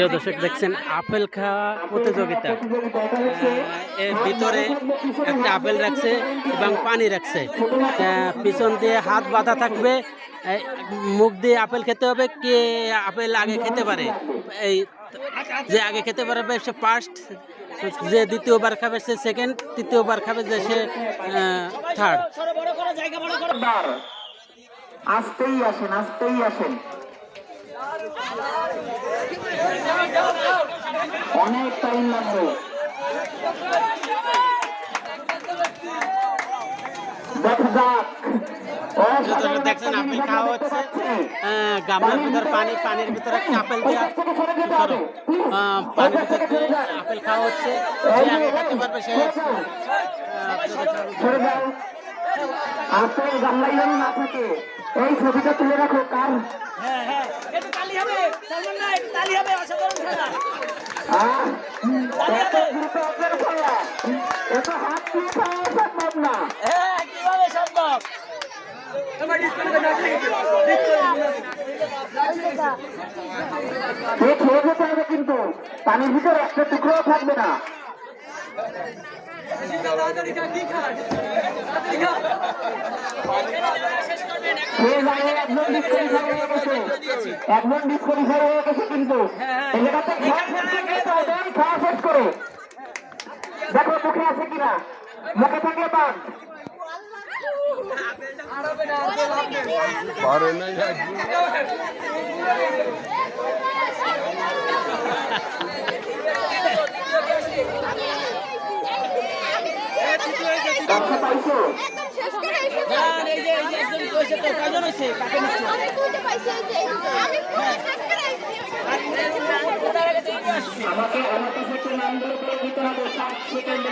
প্রিয় দর্শক, দেখছেন আপেল খাওয়া প্রতিযোগিতা। এর ভিতরে একটা আপেল রাখছে এবং পানি রাখছে। পিছন দিয়ে হাত বাঁধা থাকবে মুখ দিয়ে আপেল খেতে হবে, কে আপেল আগে খেতে পারে? এই, যে আগে খেতে পারবে সে ফার্স্ট যে দ্বিতীয়বার খাবে সে সেকেন্ড তৃতীয়বার খাবে যে সে থার্ড আসতেই আসেন আসতেই আসেন। অনেক টাইম লাগবে দেখা যাক যতটা দেখছেন আপেল খাওয়া হচ্ছে আহ, গামলার ভিতর পানি পানির ভিতরে একটা আপেল দেওয়া সরো আহ, পানির ভিতর দিয়ে আপেল খাওয়া হচ্ছে যে আগে খেতে পারবে সে আহ, সরে যাও আপনার গামলাই যেন না থাকে এই ছবিটা তুলে রাখো কার হ্যাঁ হ্যাঁ একটু তালি হবে সালমান ভাই একটু তালি হবে অসাধারণ খেলা। হ্যাঁ? কীভাবে সম্ভব? কিন্তু। পানির ভিতরে একটা টুকরোও থাকবে না। একজন ডিসকোয়ালিফাই হয়ে গেছে একজন ডিসকোয়ালিফাই হয়ে গেছে কিন্তু জায়গাতে খাওয়া শেষ করে দেখো মুখে আছে কিনা মুখে থাকলে বাদ ব্যবসা পাইছো আমাকে আমার কাছে একটু নাম দিতে হবে সাত সেকেন্ড